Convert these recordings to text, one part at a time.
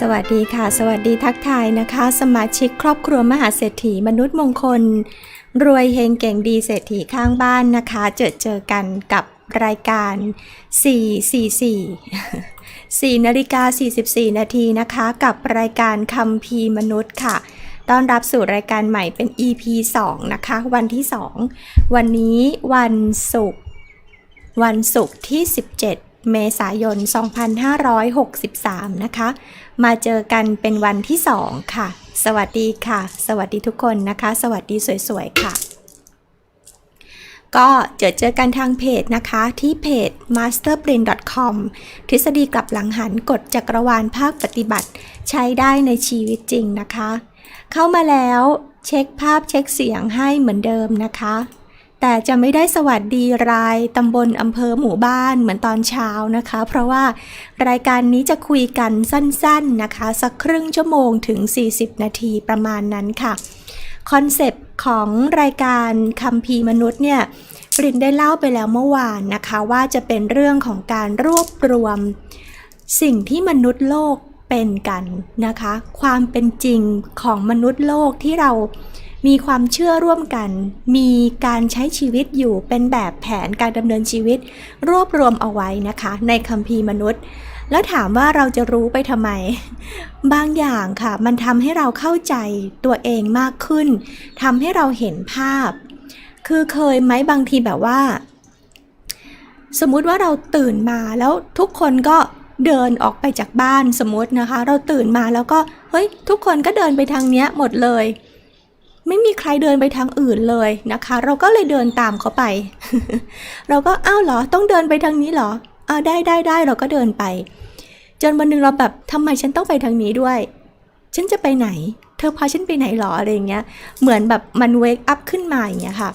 สวัสดีค่ะ สวัสดีทักทายนะคะ สมาชิกครอบครัวมหาเศรษฐีมนุษย์มงคล รวยเฮงเก่งดีเศรษฐีข้างบ้านนะคะ เจอเจอกันกับรายการ 444 4นาฬิกา44 นาทีนะคะ กับรายการคำพีมนุษย์ค่ะต้อนรับสู่รายการใหม่เป็น EP 2 นะคะ วันที่ 2 วันนี้วันศุกร์วันศุกร์ที่ 17 เมษายน 2563 นะคะ มาเจอกันเป็นวันที่ 2 ค่ะ สวัสดีค่ะ สวัสดีทุกคนนะคะ สวัสดีสวยๆ ค่ะ ก็เจอเจอกันทางเพจนะคะที่เพจ masterbrain.com ทฤษฎีกลับหลังหันกฎจักรวาลภาคปฏิบัติ ใช้ได้ในชีวิตจริงนะคะ เข้ามาแล้วเช็คภาพเช็คเสียงให้เหมือนเดิมนะคะ แต่จะไม่ได้สวัสดีรายตำบลอำเภอหมู่บ้านเหมือนตอนเช้านะคะ เพราะว่ารายการนี้จะคุยกันสั้นๆนะคะ สักครึ่งชั่วโมงถึง 40 นาทีประมาณนั้นค่ะ คอนเซปต์ของรายการคำพีมนุษย์เนี่ยปรินได้เล่าไปแล้วเมื่อวานนะคะว่าจะเป็นเรื่องของการรวบรวม สิ่งที่มนุษย์โลกเป็นกันนะคะ ความเป็นจริงของมนุษย์โลกที่เรา มีความเชื่อร่วมกัน มีการใช้ชีวิตอยู่เป็นแบบแผนการดำเนินชีวิต รวบรวมเอาไว้นะคะ ในคัมภีร์มนุษย์ แล้วถามว่าเราจะรู้ไปทำไม บางอย่างค่ะ มันทำให้เราเข้าใจตัวเองมากขึ้นทำให้เราเห็นภาพ คือเคยไหมบางทีแบบว่า สมมุติว่าเราตื่นมาแล้วทุกคนก็เดินออกไปจากบ้านสมมตินะคะ เราตื่นมาแล้วก็เฮ้ยทุกคนก็เดินไปทางเนี้ยหมดเลย ไม่มีใครเดินไปทางอื่นเลยนะคะ เราก็เลยเดินตามเขาไป เราก็อ้าวเหรอ ต้องเดินไปทางนี้เหรออ้าวได้ได้ได้เราก็เดินไป จนวันหนึ่งเราแบบทำไมฉันต้องไปทางนี้ด้วย ฉันจะไปไหน เธอพาฉันไปไหนหรออะไรอย่างเงี้ย เหมือนแบบมันเวกอัพขึ้นมาอย่างเงี้ยค่ะ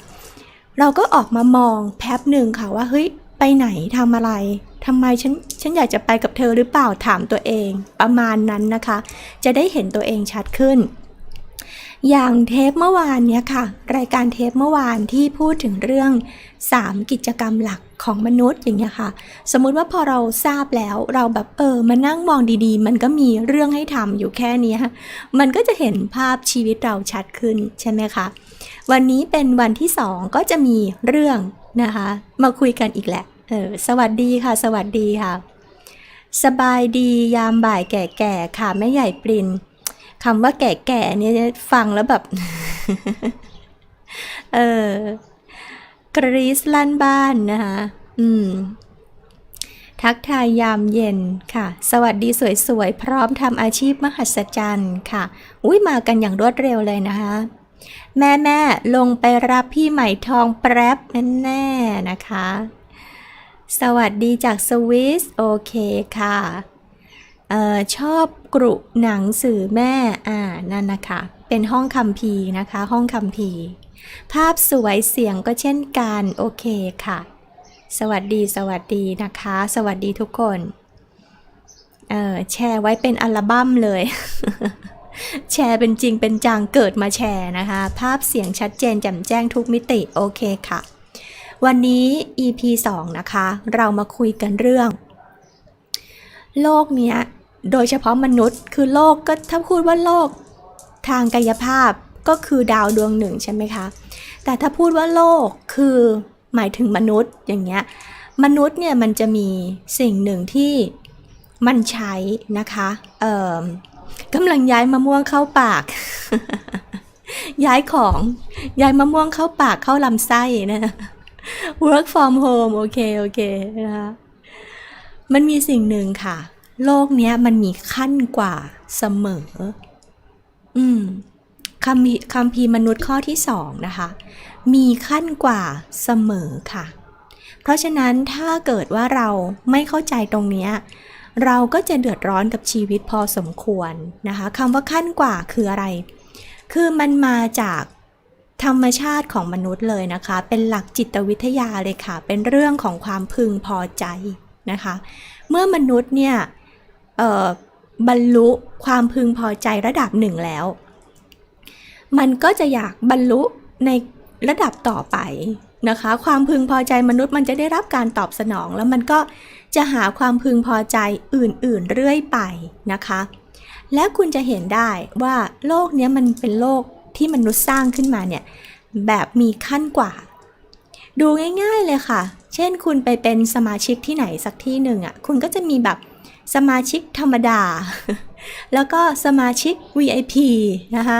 เราก็ออกมามองแป๊บหนึ่งค่ะว่าเฮ้ยไปไหนทำอะไรทำไมฉันฉันอยากจะไปกับเธอหรือเปล่าถามตัวเองประมาณนั้นนะคะ จะได้เห็นตัวเองชัดขึ้น อย่างเทปเมื่อวานเนี้ยค่ะ รายการเทปเมื่อวานที่พูดถึงเรื่อง 3 กิจกรรมหลักของมนุษย์อย่างเงี้ยค่ะ สมมุติว่าพอเราทราบแล้วเราแบบเออมานั่งมองดีๆ มันก็มีเรื่องให้ทำอยู่แค่เนี้ยมันก็จะเห็นภาพชีวิตเราชัดขึ้นใช่ไหมคะวันนี้เป็นวันที่สองก็จะมีเรื่องนะคะ มาคุยกันอีกแหละเออสวัสดีค่ะ สวัสดีค่ะ สบายดียามบ่ายแก่ๆค่ะแม่ใหญ่ปริน คำว่าแก่ๆเนี่ยฟังแล้วแบบ เออกรีซลั่นบ้านนะคะอืม ทักทายยามเย็นค่ะ สวัสดีสวยๆ พร้อมทำอาชีพมหัศจรรย์ค่ะ อุ้ยมากันอย่างรวดเร็วเลยนะคะแม่แม่ลงไปรับพี่ใหม่ทองแป๊บแน่ๆนะคะ สวัสดีจากสวิส โอเคค่ะ ออชอบกรุหนังสือแม่ อ่า นั่นนะคะ เป็นห้องคัมภีร์นะคะ ห้องคัมภีร์ ภาพสวยเสียงก็เช่นกัน โอเคค่ะ สวัสดี สวัสดีนะคะ สวัสดีทุกคน เออแชร์ไว้เป็นอัลบั้มเลย แชร์เป็นจริงเป็นจังเกิดมาแชร์นะคะ ภาพเสียงชัดเจนแจ่มแจ้งทุกมิติ โอเคค่ะ วันนี้ EP 2 นะคะ เรามาคุยกันเรื่อง โลกเนี้ย โดยเฉพาะมนุษย์คือโลกก็ถ้าพูดว่าโลก ทางกายภาพก็คือดาวดวงหนึ่งใช่ไหมคะ แต่ถ้าพูดว่าโลกคือหมายถึงมนุษย์อย่างเงี้ย มนุษย์เนี่ยมันจะมีสิ่งหนึ่งที่มันใช้นะคะเอ่อกำลังย้ายมะม่วงเข้าปาก ย้ายของย้ายมะม่วงเข้าปากเข้าลำไส้นะ work from home โอเค โอเคนะคะมันมีสิ่งหนึ่งค่ะ โลกเนี้ยมันมีขั้นกว่าเสมอ อืมคำพีคำพีร์มนุษย์ข้อที่สองนะคะ มีขั้นกว่าเสมอค่ะ เพราะฉะนั้นถ้าเกิดว่าเราไม่เข้าใจตรงเนี้ยเราก็จะเดือดร้อนกับชีวิตพอสมควรนะคะคำว่าขั้นกว่าคืออะไร คือมันมาจากธรรมชาติของมนุษย์เลยนะคะ เป็นหลักจิตวิทยาเลยค่ะ เป็นเรื่องของความพึงพอใจนะคะ เมื่อมนุษย์เนี่ย บรรลุความพึงพอใจระดับหนึ่งแล้ว มันก็จะอยากบรรลุในระดับต่อไปนะคะ ความพึงพอใจมนุษย์มันจะได้รับการตอบสนอง แล้วมันก็จะหาความพึงพอใจอื่นๆ เรื่อยไปนะคะ แล้วคุณจะเห็นได้ว่าโลกนี้มันเป็นโลกที่มนุษย์สร้างขึ้นมาเนี่ยแบบมีขั้นกว่า ดูง่ายๆเลยค่ะ เช่นคุณไปเป็นสมาชิกที่ไหนสักที่หนึ่งอะ่ะ คุณก็จะมีแบบ สมาชิกธรรมดา แล้วก็สมาชิก VIP นะคะ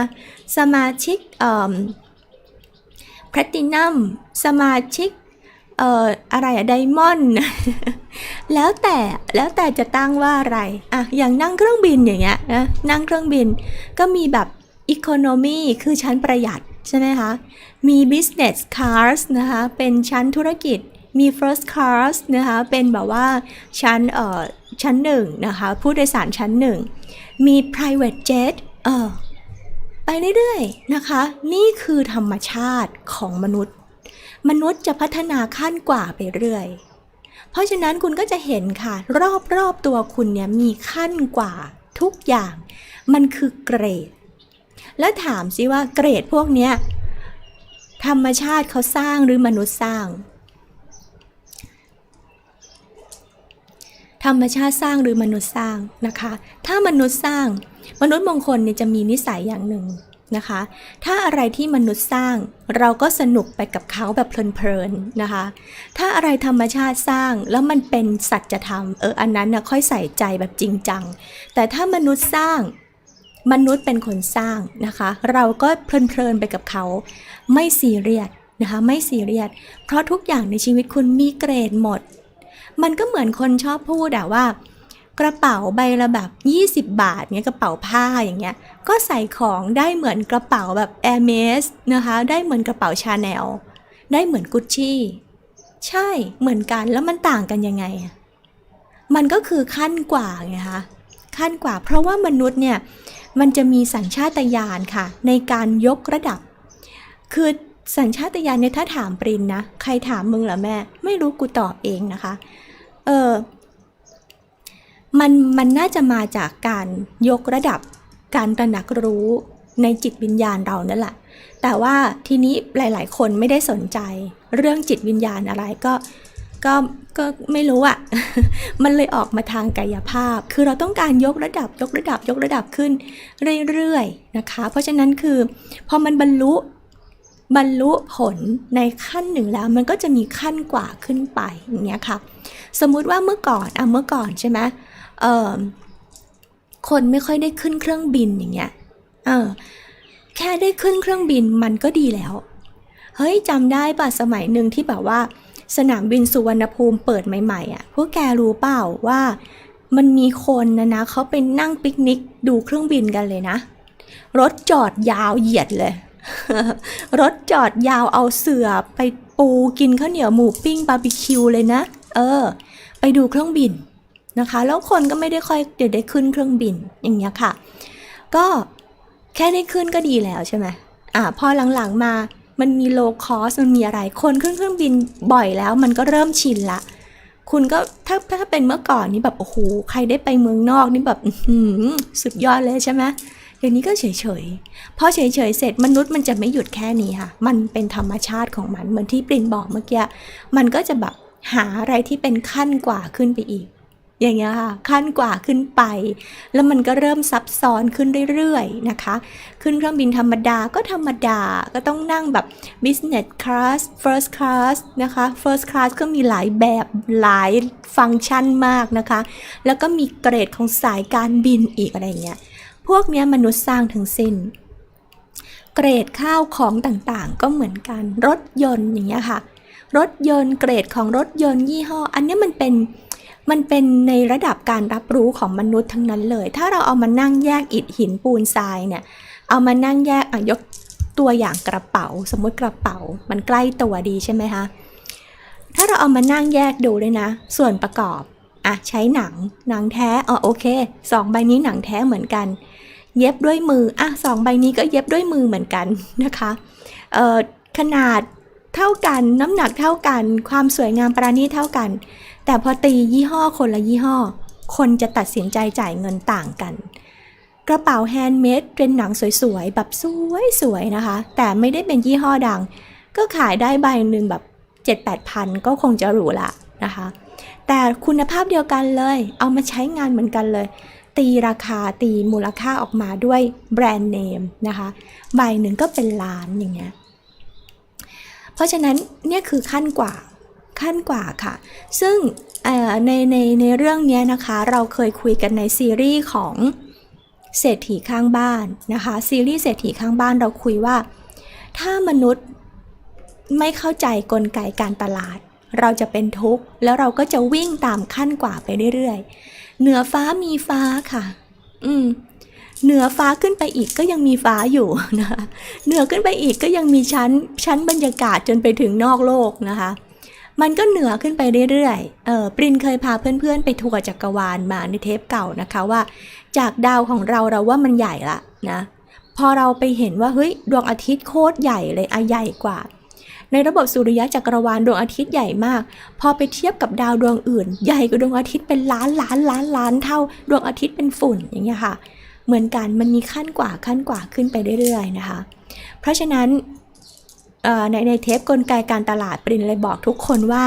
สมาชิกเอ่อแพลตินัมสมาชิกเอ่ออะไรอะไดมอนด์แล้วแต่แล้วแต่จะตั้งว่าอะไรอะอย่างนั่งเครื่องบินอย่างเงี้ยนะนั่งเครื่องบินก็มีแบบ Economy คือชั้นประหยัดใช่ไหมคะ มี Business Class นะคะ เป็นชั้นธุรกิจ มี First Class นะคะ เป็นแบบว่าชั้นเอ่อชั้นหนึ่งนะคะ ผู้โดยสารชั้นหนึ่ง มี Private Jet เออไปเรื่อยๆนะคะ นี่คือธรรมชาติของมนุษย์ มนุษย์จะพัฒนาขั้นกว่าไปเรื่อย เพราะฉะนั้นคุณก็จะเห็นค่ะ รอบๆตัวคุณเนี่ยมีขั้นกว่าทุกอย่าง มันคือเกรด แล้วถามสิว่าเกรดพวกเนี้ยธรรมชาติเขาสร้างหรือมนุษย์สร้าง ธรรมชาติสร้างหรือมนุษย์สร้างนะคะ ถ้ามนุษย์สร้าง มนุษย์มงคลเนี่ยจะมีนิสัยอย่างหนึ่งนะคะ ถ้าอะไรที่มนุษย์สร้าง เราก็สนุกไปกับเขาแบบเพลินๆนะคะ ถ้าอะไรธรรมชาติสร้างแล้วมันเป็นสัจธรรมเอออันนั้นนะค่อยใส่ใจแบบจริงจัง แต่ถ้ามนุษย์สร้างมนุษย์เป็นคนสร้างนะคะ เราก็เพลินๆไปกับเขา ไม่ซีเรียสนะคะ ไม่ซีเรียสเพราะทุกอย่างในชีวิตคุณมีเกรดหมด มันก็เหมือนคนชอบพูดอะว่า กระเป๋าใบละแบบ20 บาทเนี้ยกระเป๋าผ้าอย่างเงี้ย ก็ใส่ของได้เหมือนกระเป๋าแบบ a i r m e s นะคะ ได้เหมือนกระเป๋าชาแนล ได้เหมือนกุชชี่ ใช่ เหมือนกัน แล้วมันต่างกันยังไงอะมันก็คือขั้นกว่าไงคะขั้นกว่า เพราะว่ามนุษย์เนี่ย มันจะมีสัญชาตญาณค่ะ ในการยกระดับ คือสัญชาตญาณเนี่ยถ้าถามปรินนะ ใครถามมึงเหรอแม่ ไม่รู้กูตอบเองนะคะ เออมันมันน่าจะมาจากการยกระดับการตระหนักรู้ในจิตวิญญาณเรานั่นแหละ แต่ว่าทีนี้หลาย ๆ คนไม่ได้สนใจ เรื่องจิตวิญญาณอะไรก็ก็ก็ไม่รู้อะมันเลยออกมาทางกายภาพ คือเราต้องการยกระดับยกระดับยกระดับขึ้นเรื่อยๆนะคะ เพราะฉะนั้นคือพอมันบรรลุ บรรลุผลในขั้นหนึ่งแล้วมันก็จะมีขั้นกว่าขึ้นไปอย่างเงี้ยค่ะ สมมุติว่าเมื่อก่อนอะเมื่อก่อนใช่ไหมเออคนไม่ค่อยได้ขึ้นเครื่องบินอย่างเงี้ยเออแค่ได้ขึ้นเครื่องบินมันก็ดีแล้ว เฮ้ยจำได้ป่ะสมัยหนึ่งที่แบบว่า สนามบินสุวรรณภูมิเปิดใหม่ๆอะพวกแกรู้เปล่าว่ามันมีคนนะนะเขาไปนั่งปิกนิกดูเครื่องบินกันเลยนะ รถจอดยาวเหยียดเลย รถจอดยาวเอาเสือไปปูกินข้าวเหนียวหมูปิ้งบาร์บีคิวเลยนะ เออ ไปดูเครื่องบินนะคะ แล้วคนก็ไม่ได้ค่อยเดี๋ยวได้ขึ้นเครื่องบินอย่างเงี้ยค่ะ ก็แค่ได้ขึ้นก็ดีแล้วใช่ไหมอ่าพอหลังๆมามันมีโลคอสมันมีอะไร คนขึ้นเครื่องบินบ่อยแล้วมันก็เริ่มชินละ คุณก็ถ้าถ้าเป็นเมื่อก่อนนี่แบบโอ้โหใครได้ไปเมืองนอกนี่แบบสุดยอดเลยใช่ไหม เดี๋ยวนี้ก็เฉยๆพอเฉยๆเสร็จมนุษย์มันจะไม่หยุดแค่นี้ค่ะ มันเป็นธรรมชาติของมันเหมือนที่ปรินบอกเมื่อกี้ มันก็จะแบบหาอะไรที่เป็นขั้นกว่าขึ้นไปอีก อย่างเงี้ยค่ะ ขั้นกว่าขึ้นไป แล้วมันก็เริ่มซับซ้อนขึ้นเรื่อยๆนะคะ ขึ้นเครื่องบินธรรมดาก็ธรรมดา ก็ต้องนั่งแบบ business class first class นะคะ first class ก็มีหลายแบบหลายฟังก์ชันมากนะคะ แล้วก็มีเกรดของสายการบินอีกอะไรเงี้ย พวกนี้มนุษย์สร้างทั้งสิ้น เกรดข้าวของต่างๆ ก็เหมือนกัน รถยนต์อย่างเงี้ยค่ะ รถยนต์เกรดของรถยนต์ยี่ห้อ อันนี้มันเป็นมันเป็นในระดับการรับรู้ของมนุษย์ทั้งนั้นเลย ถ้าเราเอามานั่งแยกอิฐหินปูนทรายเนี่ย เอามานั่งแยกอะยกตัวอย่างกระเป๋า สมมติกระเป๋า มันใกล้ตัวดีใช่ไหมคะ ถ้าเราเอามานั่งแยกดูเลยนะ ส่วนประกอบ อะใช้หนัง หนังแท้ อ๋อโอเคสองใบนี้หนังแท้เหมือนกัน เย็บด้วยมืออะสองใบนี้ก็เย็บด้วยมือเหมือนกันนะคะเอ่อขนาดเท่ากันน้ำหนักเท่ากัน ความสวยงามประณีตเท่ากัน แต่พอตียี่ห้อคนละยี่ห้อ คนจะตัดสินใจจ่ายเงินต่างกัน กระเป๋าแฮนด์เมดเป็นหนังสวยๆ แบบสวยๆนะคะ แต่ไม่ได้เป็นยี่ห้อดัง ก็ขายได้ใบหนึ่งแบบ7-8พันก็คงจะหรูละนะคะ แต่คุณภาพเดียวกันเลย เอามาใช้งานเหมือนกันเลย ตีราคาตีมูลค่าออกมาด้วยแบรนด์เนมนะคะใบหนึ่งก็เป็นล้านอย่างเงี้ยเพราะฉะนั้นเนี่ยคือขั้นกว่าขั้นกว่าค่ะ ซึ่งในในในเรื่องเนี้ยนะคะเราเคยคุยกันในซีรีส์ของเศรษฐีข้างบ้านนะคะซีรีส์เศรษฐีข้างบ้านเราคุยว่า ถ้ามนุษย์ไม่เข้าใจกลไกการตลาด เราจะเป็นทุกข์แล้วเราก็จะวิ่งตามขั้นกว่าไปเรื่อยๆ เหนือฟ้ามีฟ้าค่ะ อืม เหนือฟ้าขึ้นไปอีกก็ยังมีฟ้าอยู่นะคะเหนือขึ้นไปอีกก็ยังมีชั้นชั้นบรรยากาศจนไปถึงนอกโลกนะคะ มันก็เหนือขึ้นไปเรื่อยๆ เออปรินเคยพาเพื่อนๆ ไปทัวร์จักรวาลมาในเทปเก่านะคะว่า จากดาวของเราเราว่ามันใหญ่ละนะ พอเราไปเห็นว่าเฮ้ยดวงอาทิตย์โคตรใหญ่เลยอะใหญ่กว่า ในระบบสุริยะจักรวาลดวงอาทิตย์ใหญ่มาก พอไปเทียบกับดาวดวงอื่น ใหญ่กว่าดวงอาทิตย์เป็นล้านล้านล้านล้านเท่า ดวงอาทิตย์เป็นฝุ่นอย่างเงี้ยค่ะ เหมือนกันมันมีขั้นกว่าขั้นกว่าขึ้นไปเรื่อยๆนะคะ เพราะฉะนั้นในในเทปกลไกการตลาดปรินเลยบอกทุกคนว่า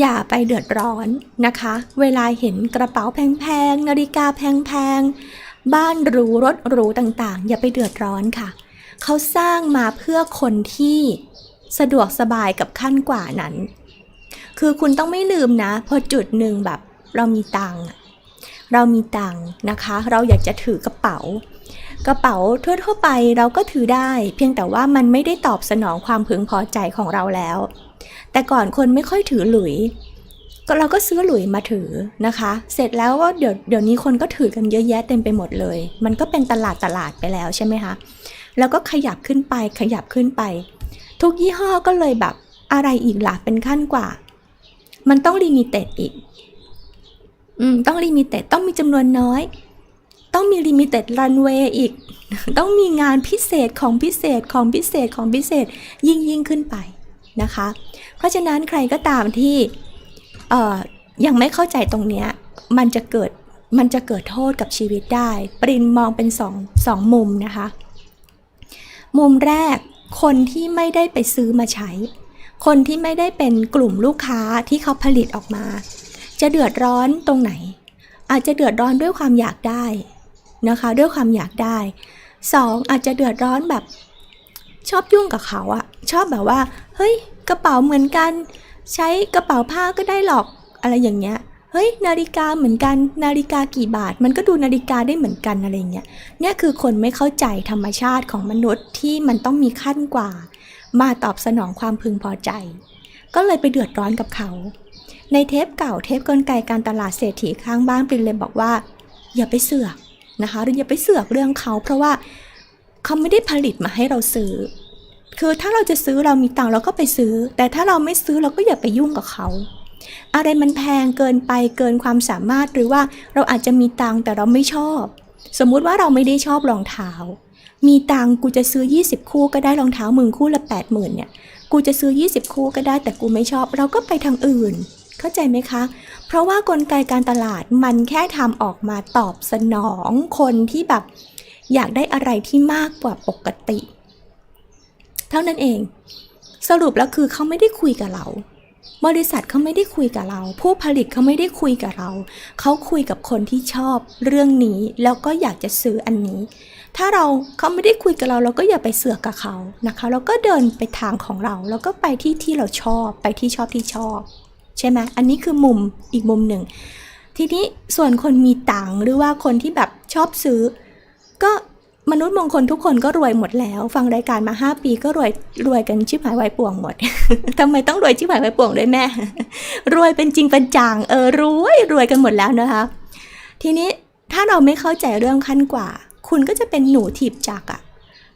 อย่าไปเดือดร้อนนะคะ เวลาเห็นกระเป๋าแพงๆนาฬิกาแพงๆบ้านหรูรถหรูต่างๆ อย่าไปเดือดร้อนค่ะ เขาสร้างมาเพื่อคนที่สะดวกสบายกับขั้นกว่านั้น คือคุณต้องไม่ลืมนะ พอจุดหนึ่งแบบเรามีตังเรามีตังนะคะ เราอยากจะถือกระเป๋า กระเป๋าทั่วๆไปเราก็ถือได้ เพียงแต่ว่ามันไม่ได้ตอบสนองความพึงพอใจของเราแล้ว แต่ก่อนคนไม่ค่อยถือหลุยก็เราก็ซื้อหลุยมาถือนะคะ เสร็จแล้วก็เดี๋ยวเดี๋ยวนี้คนก็ถือกันเยอะแยะเต็มไปหมดเลย มันก็เป็นตลาดตลาดไปแล้วใช่ไหมคะ แล้วก็ขยับขึ้นไปขยับขึ้นไป ทุกยี่ห้อก็เลยแบบอะไรอีกล่ะเป็นขั้นกว่า มันต้องลิมิเต็ดอีก อืม ต้องลิมิเต็ดต้องมีจำนวนน้อย ต้องมีลิมิเต็ดรันเวย์อีก ต้องมีงานพิเศษของพิเศษของพิเศษของพิเศษยิ่งยิ่งขึ้นไปนะคะ เพราะฉะนั้นใครก็ตามที่เอ่อยังไม่เข้าใจตรงเนี้ยมันจะเกิดมันจะเกิดโทษกับชีวิตได้ ปรินมองเป็นสองสองมุมนะคะ มุมแรก คนที่ไม่ได้ไปซื้อมาใช้ คนที่ไม่ได้เป็นกลุ่มลูกค้าที่เขาผลิตออกมา จะเดือดร้อนตรงไหน อาจจะเดือดร้อนด้วยความอยากได้นะคะ ด้วยความอยากได้สองอาจจะเดือดร้อนแบบชอบยุ่งกับเขาอะชอบแบบว่า เฮ้ย กระเป๋าเหมือนกัน ใช้กระเป๋าผ้าก็ได้หรอกอะไรอย่างเงี้ย เฮ้ยนาฬิกาเหมือนกันนาฬิกากี่บาท มันก็ดูนาฬิกาได้เหมือนกันอะไรเงี้ยเนี่ยคือคนไม่เข้าใจธรรมชาติของมนุษย์ที่มันต้องมีขั้นกว่า มาตอบสนองความพึงพอใจ ก็เลยไปเดือดร้อนกับเขา ในเทปเก่าเทปกลไกการตลาดเศรษฐีข้างบ้านปินเลยบอกว่า อย่าไปเสือกนะคะหรืออย่าไปเสือกเรื่องเขา เพราะว่าเขาไม่ได้ผลิตมาให้เราซื้อ คือถ้าเราจะซื้อเรามีตังเราก็ไปซื้อ แต่ถ้าเราไม่ซื้อเราก็อย่าไปยุ่งกับเขา อะไรมันแพงเกินไปเกินความสามารถหรือว่าเราอาจจะมีตังแต่เราไม่ชอบ สมมุติว่าเราไม่ได้ชอบรองเท้า มีตังกูจะซื้อ 20 คู่ก็ได้รองเท้ามึงคู่ละ 8 0,000เนี่ยกูจะซื้อ 20 คู่ก็ได้แต่กูไม่ชอบ เราก็ไปทางอื่น เข้าใจไหมคะ เพราะว่ากลไกการตลาดมันแค่ทำออกมาตอบสนองคนที่แบบอยากได้อะไรที่มากกว่าปกติ เท่านั้นเอง สรุปแล้วคือเขาไม่ได้คุยกับเรา บริษัทเขาไม่ได้คุยกับเรา ผู้ผลิตเขาไม่ได้คุยกับเรา เขาคุยกับคนที่ชอบเรื่องนี้แล้วก็อยากจะซื้ออันนี้ ถ้าเราเขาไม่ได้คุยกับเรา เราก็อย่าไปเสือกกับเขานะคะ เราก็เดินไปทางของเรา แล้วก็ไปที่ที่เราชอบไปที่ชอบที่ชอบ ใช่ไหมอันนี้คือมุมอีกมุมหนึ่ง ทีนี้ส่วนคนมีตังหรือว่าคนที่แบบชอบซื้อ ก็ มนุษย์มงคลทุกคนก็รวยหมดแล้ว ฟังรายการมา 5 ปีก็รวยรวยกันชิบหายวายป่วงหมดทำไมต้องรวยชิบหายวายป่วงด้วยแม่ รวยเป็นจริงเป็นจังเออรวยรวยกันหมดแล้วนะคะ ทีนี้ถ้าเราไม่เข้าใจเรื่องขั้นกว่า คุณก็จะเป็นหนูถีบจักรอะ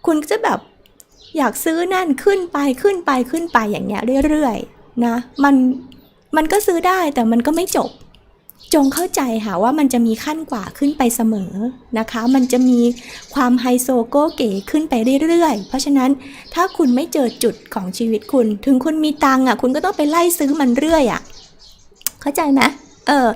คุณก็จะแบบอยากซื้อนั่นขึ้นไปขึ้นไปขึ้นไปอย่างเงี้ยเรื่อยๆนะ มันมันก็ซื้อได้แต่มันก็ไม่จบ จงเข้าใจค่ะว่ามันจะมีขั้นกว่าขึ้นไปเสมอนะคะ มันจะมีความไฮโซโก้เก๋ขึ้นไปเรื่อยๆ เพราะฉะนั้นถ้าคุณไม่เจอจุดของชีวิตคุณ ถึงคุณมีตังค์อะ คุณก็ต้องไปไล่ซื้อมันเรื่อยอะ เข้าใจไหมเออ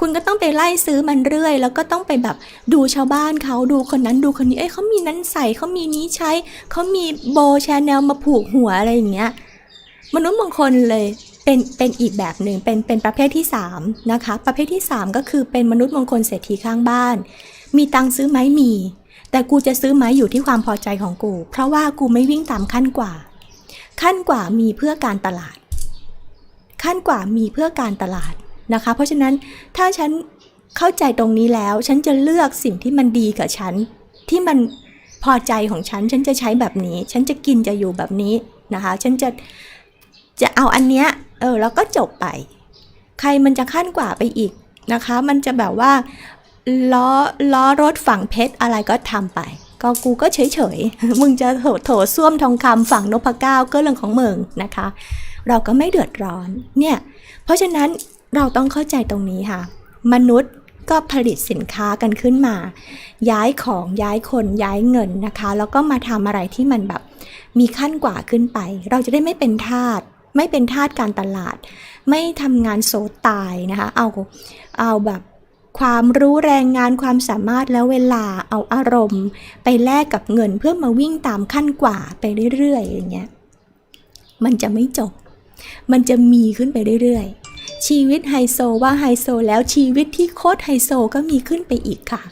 คุณก็ต้องไปไล่ซื้อมันเรื่อย แล้วก็ต้องไปแบบดูชาวบ้านเขาดูคนนั้นดูคนนี้ เอ้ยเขามีนั้นใส่เขามีนี้ใช้ เขามีโบแชแนลมาผูกหัวอะไรอย่างเงี้ย มนุษย์มงคลเลย เป็นเป็นอีกแบบหนึ่งเป็นเป็นประเภทที่3นะคะประเภทที่ 3 ก็คือเป็นมนุษย์มงคลเศรษฐีข้างบ้าน มีตังค์ซื้อไหมมี แต่กูจะซื้อไหมอยู่ที่ความพอใจของกู เพราะว่ากูไม่วิ่งตามขั้นกว่า ขั้นกว่ามีเพื่อการตลาด ขั้นกว่ามีเพื่อการตลาดนะคะ เพราะฉะนั้นถ้าฉันเข้าใจตรงนี้แล้ว ฉันจะเลือกสิ่งที่มันดีกับฉัน ที่มันพอใจของฉัน ฉันจะใช้แบบนี้ ฉันจะกินจะอยู่แบบนี้นะคะ ฉันจะจะเอาอันเนี้ย เออแล้วก็จบไป ใครมันจะขั้นกว่าไปอีกนะคะ มันจะแบบว่าล้อล้อรถฝั่งเพชรอะไรก็ทำไป ก็กูก็เฉยเฉยมึงจะโถโถส้วมทองคำฝั่งนพเก้าก็เรื่องของมึงนะคะ เราก็ไม่เดือดร้อนเนี่ย เพราะฉะนั้นเราต้องเข้าใจตรงนี้ค่ะ มนุษย์ก็ผลิตสินค้ากันขึ้นมา ย้ายของย้ายคนย้ายเงินนะคะ แล้วก็มาทำอะไรที่มันแบบมีขั้นกว่าขึ้นไป เราจะได้ไม่เป็นทาส ไม่เป็นทาสการตลาด ไม่ทำงานโซตายนะคะเอาเอาแบบความรู้แรงงานความสามารถแล้วเวลาเอาอารมณ์ ไปแลกกับเงินเพื่อมาวิ่งตามขั้นกว่าไปเรื่อยๆอย่างเงี้ยมันจะไม่จบ มันจะมีขึ้นไปเรื่อยๆ ชีวิตไฮโซว่าไฮโซแล้วชีวิตที่โคตรไฮโซก็มีขึ้นไปอีกค่ะ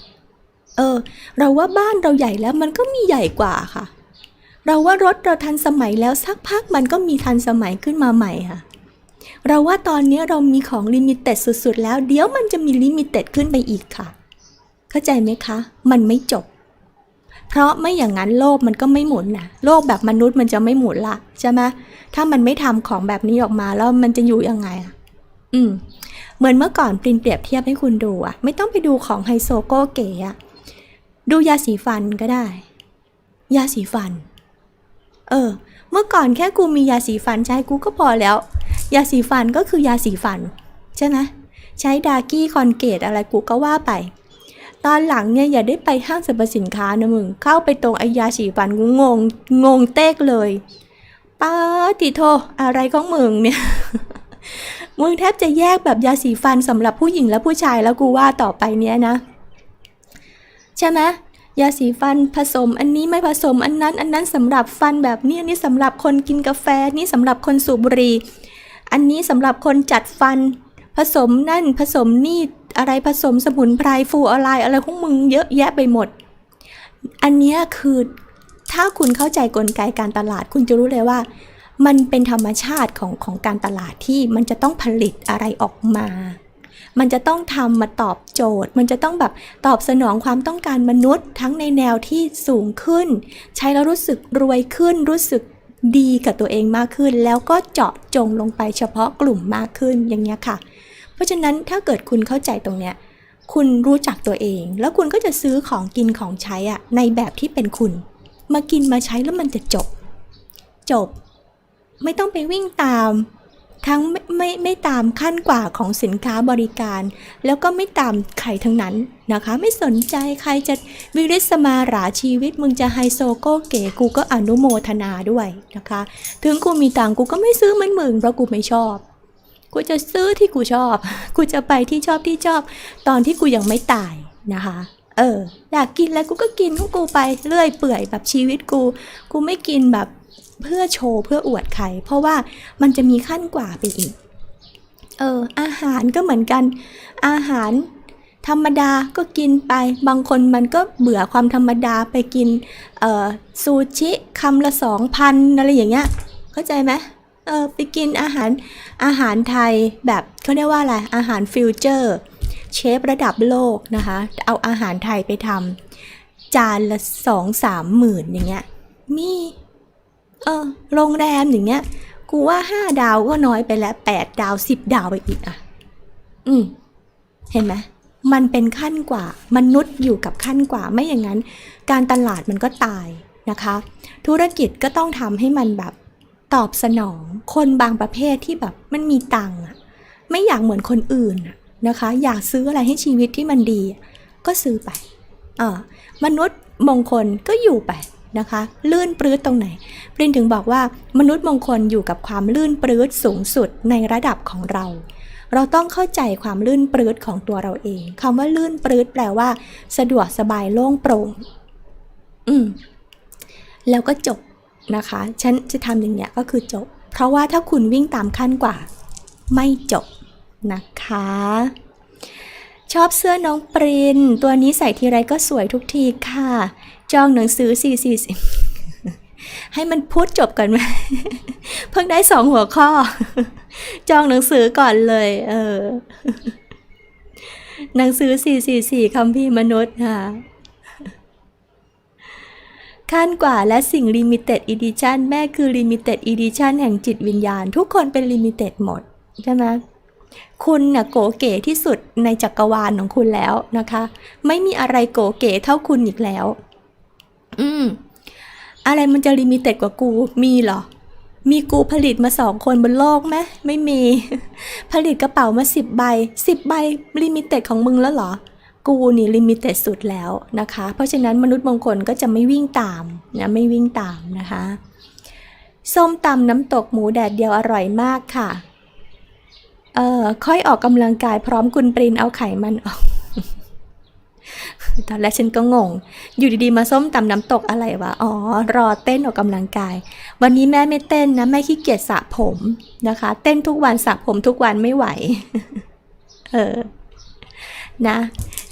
เออ เราว่าบ้านเราใหญ่แล้วมันก็มีใหญ่กว่าค่ะ เราว่ารถเราทันสมัยแล้วสักพักมันก็มีทันสมัยขึ้นมาใหม่ค่ะ เราว่าตอนนี้เรามีของลิมิเต็ดสุดๆ แล้ว เดี๋ยวมันจะมีลิมิเต็ดขึ้นไปอีกค่ะ เข้าใจไหมคะ มันไม่จบ เพราะไม่อย่างนั้นโลกมันก็ไม่หมุนนะโลกแบบมนุษย์มันจะไม่หมุนละใช่ไหมถ้ามันไม่ทำของแบบนี้ออกมาแล้วมันจะอยู่ยังไงอะอืมเหมือนเมื่อก่อนปรินเปรียบเทียบให้คุณดูอะไม่ต้องไปดูของไฮโซโก้เก๋อะดูยาสีฟันก็ได้ ยาสีฟัน เออ เมื่อก่อนแค่กูมียาสีฟันใช้กูก็พอแล้ว ยาสีฟันก็คือยาสีฟัน ใช่ไหมใช้ดากี้คอนเกตอะไรกูก็ว่าไป ตอนหลังเนี่ยอย่าได้ไปห้างสรรพสินค้านะมึง เข้าไปตรงไอยาสีฟันกูงงงงเต๊กเลยป้าติโทอะไรของมึงเนี่ยมึงแทบจะแยกแบบยาสีฟันสำหรับผู้หญิงและผู้ชายแล้วกูว่าต่อไปเนี้ยนะ ใช่ไหม ยาสีฟันผสม อันนี้ไม่ผสมอันนั้น อันนั้นสำหรับฟันแบบนี้อันนี้สำหรับคนกินกาแฟนี่สำหรับคนสูบบุหรี่อันนี้สำหรับคนจัดฟัน ผสมนั่นผสมนี่อะไรผสมสมุนไพรฟูอะไรอะไรของมึงเยอะแยะไปหมด อันนี้คือถ้าคุณเข้าใจกลไกการตลาด คุณจะรู้เลยว่า มันเป็นธรรมชาติของของการตลาดที่มันจะต้องผลิตอะไรออกมา มันจะต้องทำมาตอบโจทย์ มันจะต้องแบบตอบสนองความต้องการมนุษย์ ทั้งในแนวที่สูงขึ้น ใช้แล้วรู้สึกรวยขึ้น รู้สึกดีกับตัวเองมากขึ้น แล้วก็เจาะจงลงไปเฉพาะกลุ่มมากขึ้นอย่างเงี้ยค่ะ เพราะฉะนั้นถ้าเกิดคุณเข้าใจตรงเนี้ยคุณรู้จักตัวเอง แล้วคุณก็จะซื้อของกินของใช้อะในแบบที่เป็นคุณ มากินมาใช้แล้วมันจะจบ จบ ไม่ต้องไปวิ่งตาม ทั้งไม่ไม่ไม่ตามขั้นกว่าของสินค้าบริการ แล้วก็ไม่ตามใครทั้งนั้นนะคะ ไม่สนใจใครจะวิริสมาราชีวิต มึงจะไฮโซโก้เก๋กูก็อนุโมทนาด้วยนะคะ ถึงกูมีตังกูก็ไม่ซื้อเหมือนมึงเพราะกูไม่ชอบ กูจะซื้อที่กูชอบ กูจะไปที่ชอบที่ชอบ ตอนที่กูยังไม่ตายนะคะเอออยากกินอะไรกูก็กินของกูไปเรื่อยเปื่อยแบบชีวิตกู กูไม่กินแบบ เพื่อโชว์เพื่ออวดใคร เพราะว่ามันจะมีขั้นกว่าไปอีก เออ อาหารก็เหมือนกัน อาหารธรรมดาก็กินไป บางคนมันก็เบื่อความธรรมดาไปกิน เอ่อ ซูชิคำละสองพันอะไรอย่างเงี้ย เข้าใจไหมเออ ไปกินอาหาร อาหารไทยแบบเขาเรียกว่าอะไร อาหารฟิวเจอร์ เชฟระดับโลกนะคะ เอาอาหารไทยไปทำจานละสองสามหมื่นอย่างเงี้ย มี เออ โรงแรมอย่างเงี้ย กูว่าห้าดาวก็น้อยไปแล้วแปดดาวสิบดาวไปอีกอะ อืม เห็นไหมมันเป็นขั้นกว่ามนุษย์อยู่กับขั้นกว่าไม่อย่างนั้น การตลาดมันก็ตายนะคะ ธุรกิจก็ต้องทำให้มันแบบตอบสนองคนบางประเภทที่แบบมันมีตังค์อะไม่อยากเหมือนคนอื่นนะคะ อยากซื้ออะไรให้ชีวิตที่มันดี ก็ซื้อไปเออมนุษย์มงคลก็อยู่ไป นะคะ ลื่นปลื้ดตรงไหน ปรินถึงบอกว่ามนุษย์มงคลอยู่กับความลื่นปลื้ดสูงสุดในระดับของเรา เราต้องเข้าใจความลื่นปลื้ดของตัวเราเองคำว่าลื่นปลื้ดแปลว่า สะดวกสบายโล่งโปร่งอืมแล้วก็จบนะคะ ฉันจะทำอย่างเนี้ยก็คือจบ เพราะว่าถ้าคุณวิ่งตามขั้นกว่า ไม่จบนะคะ ชอบเสื้อน้องปริน ตัวนี้ใส่ทีไรก็สวยทุกทีค่ะ จองหนังสือ440ให้มันพูดจบก่อนไหมเพิ่งได้สองหัวข้อ จองหนังสือก่อนเลย เออ หนังสือ444คำพี่มนุษย์ค่ะขั้นกว่าและสิ่ง Limited Edition แม่คือ Limited Edition แห่งจิตวิญญาณ ทุกคนเป็น Limited หมด ใช่ไหมคุณน่ะโกเก๋ที่สุดในจักรวาลของคุณแล้วนะคะ ไม่มีอะไรโกเก๋เท่าคุณอีกแล้ว อืม อะไรมันจะลิมิเต็ดกว่ากู มีเหรอ มีกูผลิตมาสองคนบนโลกไหมไม่มี ผลิตกระเป๋ามาสิบใบสิบใบลิมิเต็ดของมึงแล้วเหรอ กูนี่ลิมิเต็ดสุดแล้วนะคะ เพราะฉะนั้นมนุษย์มงคลก็จะไม่วิ่งตามนะไม่วิ่งตามนะคะส้มตำน้ำตกหมูแดดเดียวอร่อยมากค่ะ เอ่อ ค่อยออกกำลังกายพร้อมคุณปรินเอาไขมันออก ตอนแรกฉันก็งง อยู่ดีๆมาส้มตำน้ำตกอะไรวะ อ๋อ รอเต้นออกกำลังกาย วันนี้แม่ไม่เต้นนะ แม่ขี้เกียจสระผมนะคะ เต้นทุกวันสระผมทุกวันไม่ไหว เออ นะ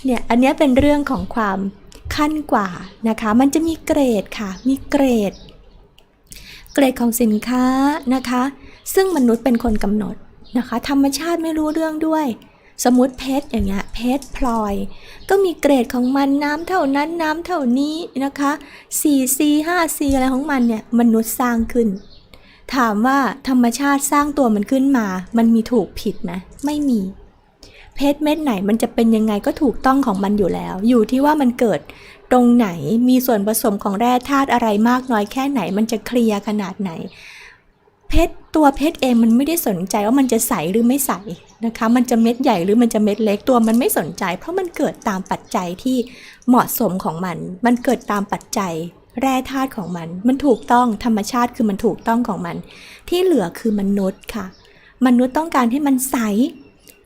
เนี่ย อันนี้เป็นเรื่องของความขั้นกว่านะคะ มันจะมีเกรดค่ะ มีเกรด เกรดของสินค้านะคะ ซึ่งมนุษย์เป็นคนกำหนดนะคะ ธรรมชาติไม่รู้เรื่องด้วย สมมติเพชรอย่างเงี้ยเพชรพลอย ก็มีเกรดของมันน้ำเท่านั้นน้ำเท่านี้นะคะ 4C 5C อะไรของมันเนี่ยมนุษย์สร้างขึ้น ถามว่าธรรมชาติสร้างตัวมันขึ้นมา มันมีถูกผิดไหมไม่มี เพชรเม็ดไหนมันจะเป็นยังไงก็ถูกต้องของมันอยู่แล้ว อยู่ที่ว่ามันเกิดตรงไหนมีส่วนผสมของแร่ธาตุอะไรมากน้อยแค่ไหน มันจะเคลียร์ขนาดไหน เพชรตัวเพชรเองมันไม่ได้สนใจว่ามันจะใสหรือไม่ใสนะคะ มันจะเม็ดใหญ่หรือมันจะเม็ดเล็กตัวมันไม่สนใจ เพราะมันเกิดตามปัจจัยที่เหมาะสมของมัน มันเกิดตามปัจจัยแร่ธาตุของมัน มันถูกต้องธรรมชาติคือมันถูกต้องของมัน ที่เหลือคือมนุษย์ค่ะ มนุษย์ต้องการให้มันใส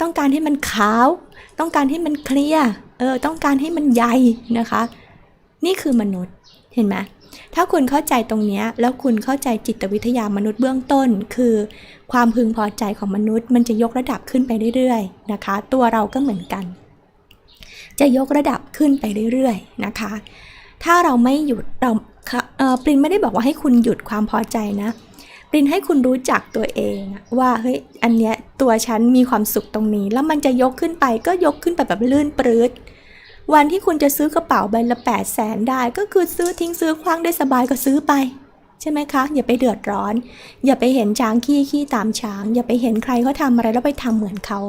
ต้องการให้มันขาว ต้องการให้มันเคลียร์เออต้องการให้มันใหญ่นะคะ นี่คือมนุษย์ เห็นไหมถ้าคุณเข้าใจตรงนี้แล้วคุณเข้าใจจิตวิทยามนุษย์เบื้องต้น คือ ความพึงพอใจของมนุษย์ มันจะยกระดับขึ้นไปเรื่อยๆนะคะ ตัวเราก็เหมือนกัน จะยกระดับขึ้นไปเรื่อยๆนะคะ ถ้าเราไม่หยุดเราเปรินไม่ได้บอกว่าให้คุณหยุดความพอใจนะปรินให้คุณรู้จักตัวเองว่าเฮ้ยอันเนี้ยตัวฉันมีความสุขตรงนี้ แล้วมันจะยกขึ้นไปก็ยกขึ้นไปแบบลื่นปรื้ด วันที่คุณจะซื้อกระเป๋าใบละ8 0 0แสนได้ ก็คือซื้อทิ้งซื้อคว้างได้สบายก็ซื้อไป ใช่ไหมคะ อย่าไปเดือดร้อน อย่าไปเห็นช้างขี้ขี้ตามช้าง อย่าไปเห็นใครเขาทำอะไรแล้วไปทำเหมือนเขา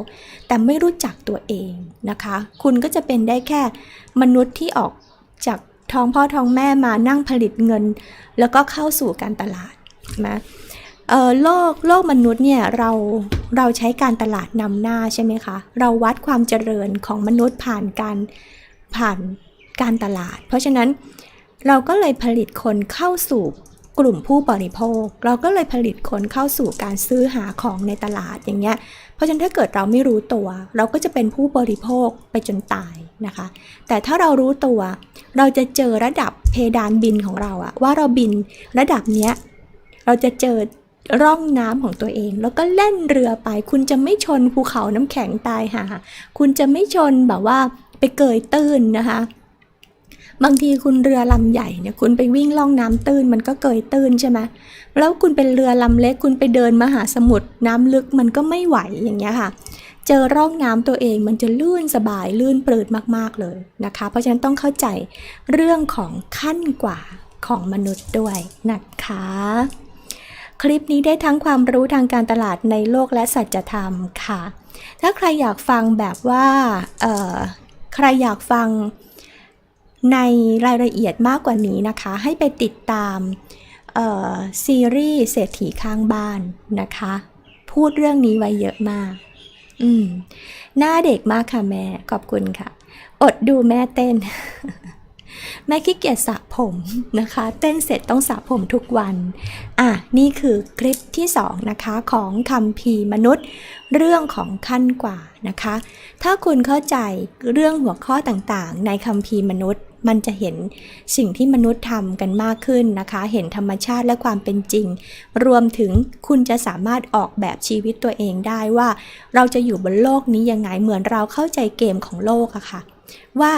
แต่ไม่รู้จักตัวเองนะคะ คุณก็จะเป็นได้แค่มนุษย์ที่ออกจากท้องพ่อท้องแม่มานั่งผลิตเงิน แล้วก็เข้าสู่การตลาดนะโลกโลกมนุษย์เนี่ยเราเราใช้การตลาดนำหน้าใช่ไหมคะ เราวัดความเจริญของมนุษย์ผ่านการ ผ่านการตลาด เพราะฉะนั้นเราก็เลยผลิตคนเข้าสู่กลุ่มผู้บริโภค เราก็เลยผลิตคนเข้าสู่การซื้อหาของในตลาดอย่างเงี้ย เพราะฉะนั้นถ้าเกิดเราไม่รู้ตัว เราก็จะเป็นผู้บริโภคไปจนตายนะคะ แต่ถ้าเรารู้ตัว เราจะเจอระดับเพดานบินของเราอะว่าเราบินระดับเนี้ยเราจะเจอร่องน้ำของตัวเอง แล้วก็เล่นเรือไป คุณจะไม่ชนภูเขาน้ำแข็งตายหาคุณจะไม่ชนแบบว่า ไปเกยตื้นนะคะบางทีคุณเรือลำใหญ่เนี่ยคุณไปวิ่งล่องน้ำตื้นมันก็เกยตื้นใช่ไหมแล้วคุณเป็นเรือลำเล็กคุณไปเดินมหาสมุทรน้ำลึกมันก็ไม่ไหวอย่างเงี้ยค่ะ เจอร่องน้ำตัวเองมันจะลื่นสบายลื่นปลืดมากๆเลยนะคะ เพราะฉะนั้นต้องเข้าใจเรื่องของขั้นกว่าของมนุษย์ด้วยนะคะ คลิปนี้ได้ทั้งความรู้ทางการตลาดในโลกและสัจธรรมค่ะ ถ้าใครอยากฟังแบบว่า ใครอยากฟังในรายละเอียดมากกว่านี้นะคะ ให้ไปติดตามซีรีส์เศรษฐีข้างบ้านนะคะ พูดเรื่องนี้ไว้เยอะมาก อืม หน้าเด็กมากค่ะแม่ ขอบคุณค่ะ อดดูแม่เต้น แม่ขี้เกียจสระผมนะคะ เต้นเสร็จต้องสระผมทุกวัน อะ นี่คือคลิปที่ 2 นะคะ ของคำพีมนุษย์ เรื่องของขั้นกว่านะคะ ถ้าคุณเข้าใจเรื่องหัวข้อต่างๆ ในคำพีมนุษย์มันจะเห็นสิ่งที่มนุษย์ทำกันมากขึ้นนะคะ เห็นธรรมชาติและความเป็นจริง รวมถึงคุณจะสามารถออกแบบชีวิตตัวเองได้ว่า เราจะอยู่บนโลกนี้ยังไง เหมือนเราเข้าใจเกมของโลกอะค่ะ ว่า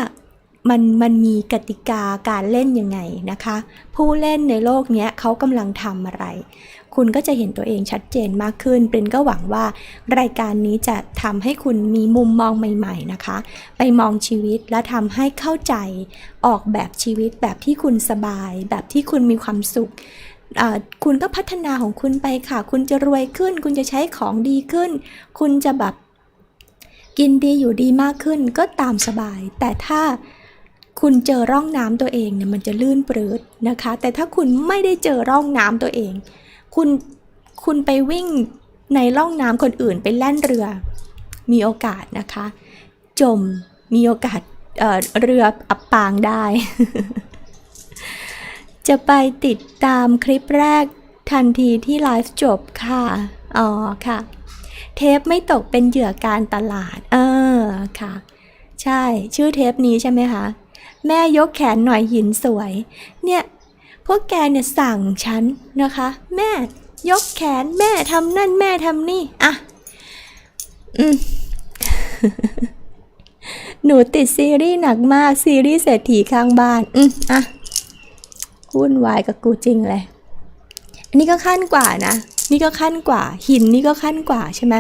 มันมันมีกติกาการเล่นยังไงนะคะ ผู้เล่นในโลกนี้เขากำลังทำอะไร คุณก็จะเห็นตัวเองชัดเจนมากขึ้นปรินก็หวังว่ารายการนี้จะทำให้คุณมีมุมมองใหม่ๆนะคะ ไปมองชีวิตและทำให้เข้าใจออกแบบชีวิตแบบที่คุณสบาย แบบที่คุณมีความสุขคุณก็พัฒนาของคุณไปค่ะ คุณจะรวยขึ้น คุณจะใช้ของดีขึ้น คุณจะแบบกินดีอยู่ดีมากขึ้นก็ตามสบาย แต่ถ้า คุณเจอร่องน้ำตัวเองเนี่ยมันจะลื่นปลืดนะคะ แต่ถ้าคุณไม่ได้เจอร่องน้ำตัวเอง คุณคุณไปวิ่งในร่องน้ำคนอื่นไปแล่นเรือ มีโอกาสนะคะ จมมีโอกาสเอ่อเรืออับปางได้ จะไปติดตามคลิปแรกทันทีที่ไลฟ์จบค่ะ อ๋อค่ะ เทปไม่ตกเป็นเหยื่อการตลาด เออค่ะ ใช่ชื่อเทปนี้ใช่ไหมคะ แม่ยกแขนหน่อยหินสวย เนี่ยพวกแกเนี่ยสั่งฉันนะคะ แม่ยกแขนแม่ทำนั่นแม่ทำนี่อะอืมหนูติดซีรีส์หนักมากซีรีส์เศรษฐีข้างบ้าน อืมอะวุ่นวายกับกูจริงเลย อันนี้ก็ขั้นกว่านะ นี่ก็ขั้นกว่า หินนี่ก็ขั้นกว่าใช่ไหม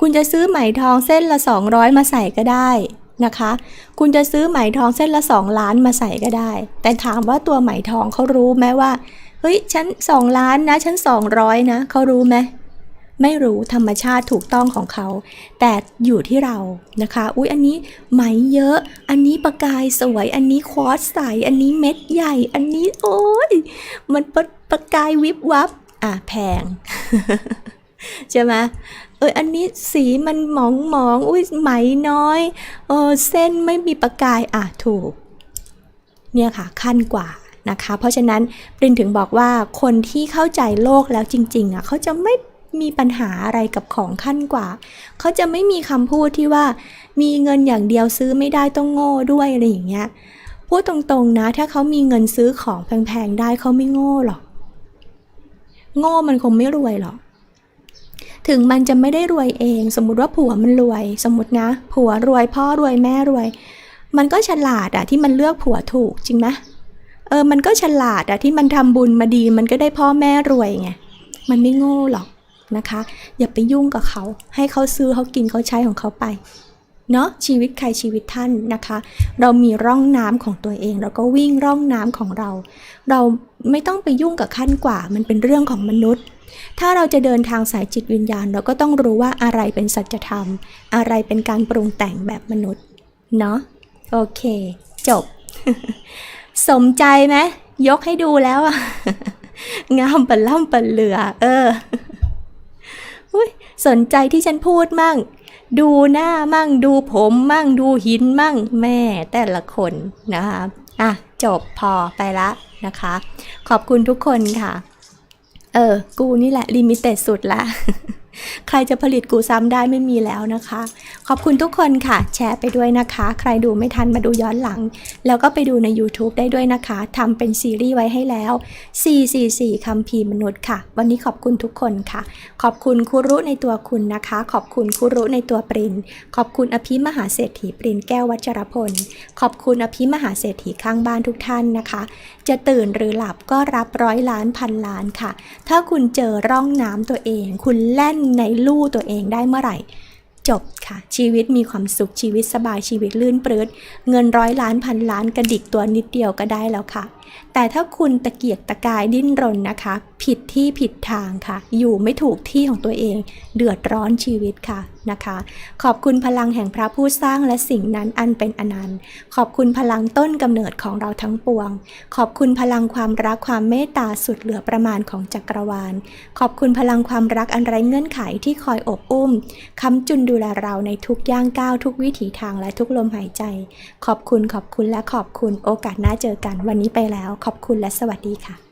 คุณจะซื้อไหมทองเส้นละ 200 มาใส่ก็ได้ นะคะ คุณจะซื้อไหมทองเส้นละ 2 ล้านมาใส่ก็ได้ แต่ถามว่าตัวไหมทองเขารู้ไหมว่า เฮ้ยฉัน 2 ล้านนะฉัน 200 นะเขารู้ไหมไม่รู้ธรรมชาติถูกต้องของเขา แต่อยู่ที่เรานะคะ อุ๊ย อันนี้ไหมเยอะ อันนี้ประกายสวย อันนี้ควอตใส อันนี้เม็ดใหญ่ อันนี้โอ้ย มันประประกายวิบวับ อะแพง ใช่ไหมเอออันนี้สีมันหมองหมองๆอุ้ยไหมน้อยเออเส้นไม่มีประกายอะถูก เนี่ยค่ะขั้นกว่านะคะ เพราะฉะนั้นปรินถึงบอกว่าคนที่เข้าใจโลกแล้วจริง ๆอะเขาจะไม่มีปัญหาอะไรกับของขั้นกว่า เขาจะไม่มีคำพูดที่ว่า มีเงินอย่างเดียวซื้อไม่ได้ต้องโง่ด้วยอะไรอย่างเงี้ย พูดตรงๆนะ ถ้าเขามีเงินซื้อของแพงๆได้เขาไม่โง่หรอก โง่มันคงไม่รวยหรอก ถึงมันจะไม่ได้รวยเอง สมมุติว่าผัวมันรวย สมมตินะ ผัวรวยพ่อรวยแม่รวย มันก็ฉลาดอะที่มันเลือกผัวถูกจริงไหมเออมันก็ฉลาดอะที่มันทำบุญมาดี มันก็ได้พ่อแม่รวยไงมันไม่โง่หรอกนะคะ อย่าไปยุ่งกับเขา ให้เขาซื้อเขากินเขาใช้ของเขาไปเนาะชีวิตใครชีวิตท่านนะคะ เรามีร่องน้ำของตัวเองเราก็วิ่งร่องน้ำของเรา เราไม่ต้องไปยุ่งกับขั้นกว่า มันเป็นเรื่องของมนุษย์ ถ้าเราจะเดินทางสายจิตวิญญาณ เราก็ต้องรู้ว่าอะไรเป็นสัจธรรม อะไรเป็นการปรุงแต่งแบบมนุษย์ เนาะโอเค จบ สมใจไหมยกให้ดูแล้วอะงามปันล่ำปันเหลือ เออุยสนใจที่ฉันพูดมั่ง ดูหน้ามั่ง ดูผมมั่ง ดูหินมั่ง แม่แต่ละคนนะคะอะ จบพอไปละนะคะ ขอบคุณทุกคนค่ะ เออ กูนี่แหละลิมิเต็ดสุดละ ใครจะผลิตกูซ้ำได้ไม่มีแล้วนะคะ ขอบคุณทุกคนค่ะ แชร์ไปด้วยนะคะ ใครดูไม่ทันมาดูย้อนหลัง แล้วก็ไปดูใน YouTube ได้ด้วยนะคะทำเป็นซีรีส์ไว้ให้แล้ว 444คำพีร์มนุษย์ค่ะ วันนี้ขอบคุณทุกคนค่ะ ขอบคุณครูรุในตัวคุณนะคะ ขอบคุณครูรุในตัวปริน ขอบคุณอภิมหาเศรษฐีปรินแก้ววัชรพล ขอบคุณอภิมหาเศรษฐีข้างบ้านทุกท่านนะคะ จะตื่นหรือหลับก็รับร้อยล้านพันล้านค่ะ ถ้าคุณเจอร่องน้ำตัวเอง คุณแล่นในลู่ตัวเองได้เมื่อไหร่ จบค่ะ ชีวิตมีความสุขชีวิตสบายชีวิตลื่นปลื้ดเงินร้อยล้านพันล้านกระดิกตัวนิดเดียวก็ได้แล้วค่ะแต่ถ้าคุณตะเกียกตะกายดิ้นรนนะคะ ผิดที่ผิดทางค่ะ อยู่ไม่ถูกที่ของตัวเอง เดือดร้อนชีวิตค่ะนะคะ ขอบคุณพลังแห่งพระผู้สร้างและสิ่งนั้นอันเป็นอนันต์ ขอบคุณพลังต้นกำเนิดของเราทั้งปวง ขอบคุณพลังความรักความเมตตาสุดเหลือประมาณของจักรวาล ขอบคุณพลังความรักอันไร้เงื่อนไขที่คอยอบอุ้มค้ำจุนดูแลเราในทุกย่างก้าวทุกวิถีทางและทุกลมหายใจ ขอบคุณขอบคุณและขอบคุณโอกาสหน้าเจอกันวันนี้ไปแล้วขอบคุณและสวัสดีค่ะ